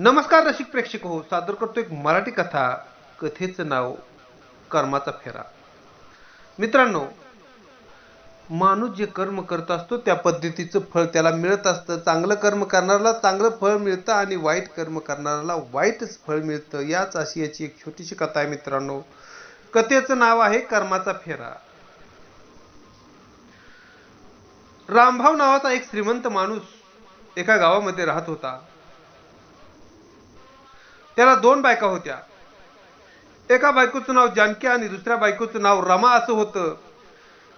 नमस्कार रसिक प्रेक्षक हो सादर करतो एक मराठी कथा कथेचं नाव कर्माचा फेरा. मित्रांनो माणूस जे कर्म करत असतो त्या पद्धतीचं फळ त्याला मिळत असतं. चांगलं कर्म करणाऱ्याला चांगलं फळ मिळतं आणि वाईट कर्म करणाऱ्याला वाईटच फळ मिळतं. याच अशी याची एक छोटीशी कथा आहे मित्रांनो. कथेचं नाव आहे कर्माचा फेरा. रामभाव नावाचा एक श्रीमंत माणूस एका गावामध्ये राहत होता. त्याला दोन बायका होत्या. एका बायकोचं नाव जानकी आणि दुसऱ्या बायकोचं नाव रमा असं होतं.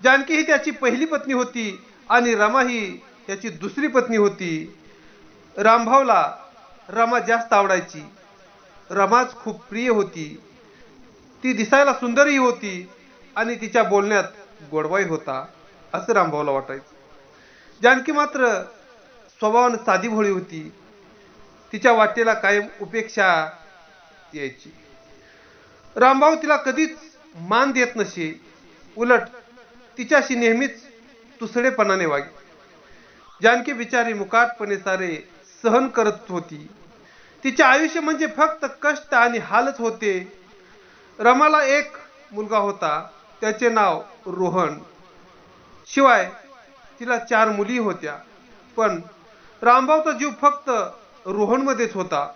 जानकी ही त्याची पहिली पत्नी होती आणि रमा ही त्याची दुसरी पत्नी होती. रामभावला रमा जास्त आवडायची. रमाच खूप प्रिय होती. ती दिसायला सुंदरही होती आणि तिच्या बोलण्यात गोडवाई होता असं रामभाऊला वाटायचं. जानकी मात्र स्वभावानं साधी भोळी होती. तिच्या वाटेला कायम उपेक्षा यायची. रामभाऊ तिला कधीच मान देत नसे. उलट तिच्याशी नेहमीच तुसडेपणाने वागे. जानकी बिचारी मुकाटपणे सारे सहन करत होती. तिचे आयुष्य म्हणजे फक्त कष्ट आणि हालच होते. रमाला एक मुलगा होता. त्याचे नाव रोहन. शिवाय तिला चार मुली होत्या. पण रामभाऊचा जीव फक्त रोहनमध्येच होता.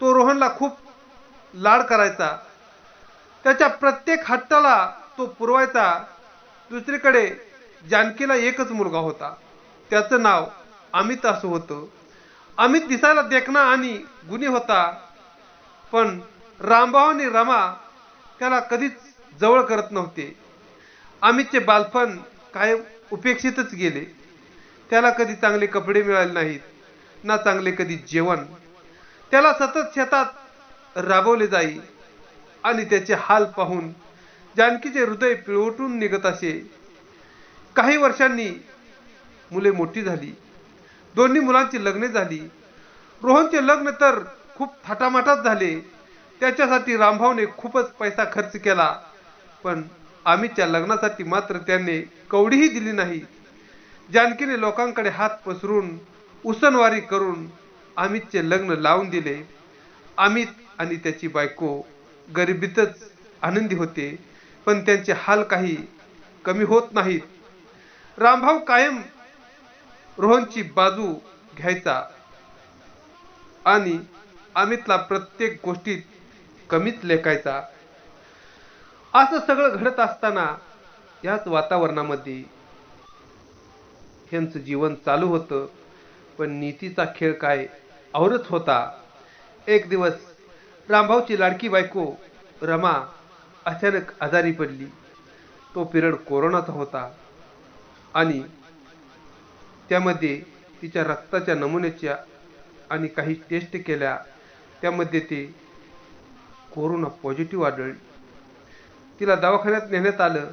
तो रोहनला खूप लाड करायचा. त्याच्या प्रत्येक हट्टाला तो पुरवायचा. दुसरीकडे जानकीला एकच मुलगा होता. त्याचं नाव अमित असं होतं. अमित दिसायला देखणा आणि गुणी होता. पण रामभाऊ आणि रमा त्याला कधीच जवळ करत नव्हते. अमितचे बालपण कायम उपेक्षितच गेले. त्याला कधी चांगले कपडे मिळाले नाहीत. ना चांगले कधी जेवण. त्याला सतत शेतात राबवले जाई आणि त्याचे हाल पाहून जानकीचे हृदय पिळवटून निघत असे. काही वर्षांनी मुले मोठी झाली. दोन्ही मुलांची लग्ने झाली. रोहनचे लग्न तर खूप थाटामाटात झाले. त्याच्यासाठी रामभावने खूपच पैसा खर्च केला. पण आम्हीच्या लग्नासाठी मात्र त्याने कवडीही दिली नाही. जानकीने लोकांकडे हात पसरून उसनवारी करून अमितचे लग्न लावून दिले. अमित आणि त्याची बायको गरिबीतच आनंदी होते पण त्यांचे हाल काही कमी होत नाहीत. रामभाऊ कायम रोहनची बाजू घ्यायचा आणि अमितला प्रत्येक गोष्टीत कमीच लेखायचा. असं सगळं घडत असताना याच वातावरणामध्ये यांचं जीवन चालू होतं. पण नीतीचा खेळ काय? आवरच होता. एक दिवस रामभाऊची लाडकी बायको रमा अचानक आजारी पडली. तो पिरियड कोरोनाचा होता आणि त्यामध्ये तिच्या रक्ताच्या नमुन्याच्या आणि काही टेस्ट केल्या. त्यामध्ये ते कोरोना पॉझिटिव्ह आढळली. तिला दवाखान्यात नेण्यात आलं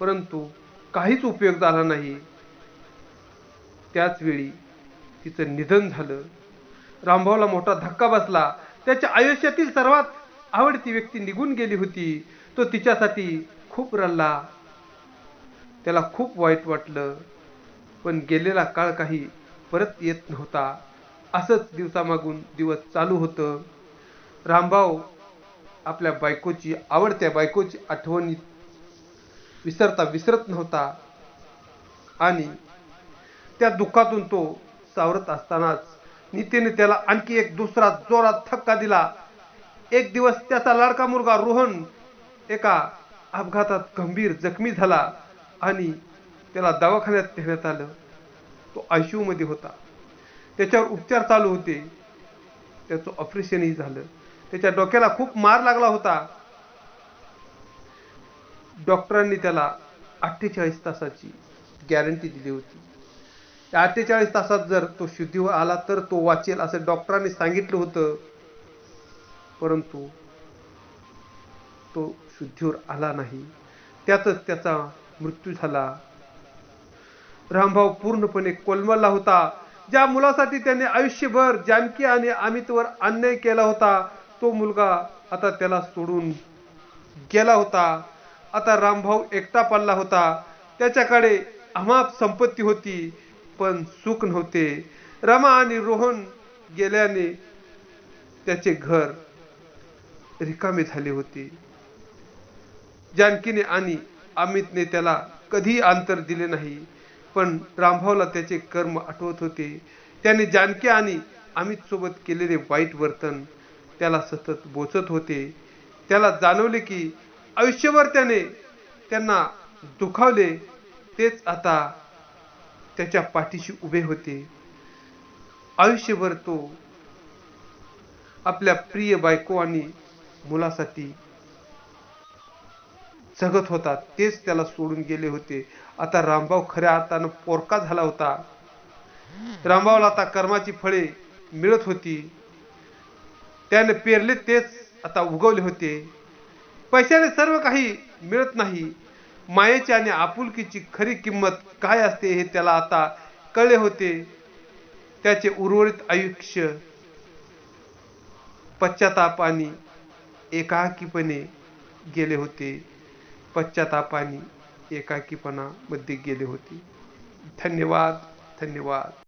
परंतु काहीच उपयोग झाला नाही. त्याच वेळी तिचं निधन झालं. रामभाऊला मोठा धक्का बसला. त्याच्या आयुष्यातील सर्वात आवडती व्यक्ती निघून गेली होती. तो तिच्यासाठी खूप रडला. त्याला खूप वाईट वाटलं. पण गेलेला काळ काही परत येत नव्हता. असंच दिवसामागून दिवस चालू होतं. रामभाऊ आपल्या बायकोची आवडत्या बायकोची आठवणी विसरता विसरत नव्हता. आणि त्या दुःखातून तो सावरत असतानाच नीतीने त्याला आणखी एक दुसरा जोरात थक्का दिला. एक दिवस त्याचा लाडका मुलगा रोहन एका अपघातात गंभीर जखमी झाला आणि त्याला दवाखान्यात ठेवण्यात आलं. तो आयसीयू मध्ये होता. त्याच्यावर उपचार चालू होते. त्याचं ऑपरेशनही झालं. त्याच्या डोक्याला खूप मार लागला होता. डॉक्टरांनी त्याला अठ्ठेचाळीस तासाची गॅरंटी दिली होती. अठ्ठेचाळीस तासात जर तो शुद्धीवर आला तर तो वाचेल असं डॉक्टरांनी सांगितलं होतं. परंतु तो शुद्धीवर आला नाही. त्यातच त्याचा मृत्यू झाला. रामभाऊ पूर्णपणे कोलमला होता. ज्या मुलासाठी त्याने आयुष्यभर जानकी आणि अमितवर अन्याय केला होता तो मुलगा आता त्याला सोडून गेला होता. आता रामभाऊ एकटा पडला होता. त्याच्याकडे अमाप संपत्ती होती. पण सुख नव्हते रमा आणि रोहन गेल्याने त्याचे घर रिकामे झाले होते. जानकीने आणि अमितने त्याला कधीही अंतर दिले नाही पण रामभाऊला त्याचे कर्म आठवत होते. त्याने जानकी आणि अमित सोबत केलेले वाईट वर्तन त्याला सतत बोचत होते. त्याला जाणवले की आयुष्यभर त्याने त्यांना दुखावले. तेच आता त्याच्या पाठीशी उभे होते. आयुष्यभर तो आपल्या प्रिय बायको आणि मुलासाठी जगत होता. तेच त्याला सोडून गेले होते. आता रामभाऊ खऱ्या अर्थानं पोरका झाला होता. रामभाऊला आता कर्माची फळे मिळत होती. त्याने पेरले तेच आता उगवले होते. पैशाने सर्व काही मिळत नाही. मायेची आणि आपुलकीची खरी किंमत काय असते हे त्याला आता कळले होते. त्याचे उर्वरित आयुष्य पश्चाताप आणि एकाकीपणे गेले होते. पश्चाताप आणि एकाकीपणामध्ये गेले होते. धन्यवाद धन्यवाद.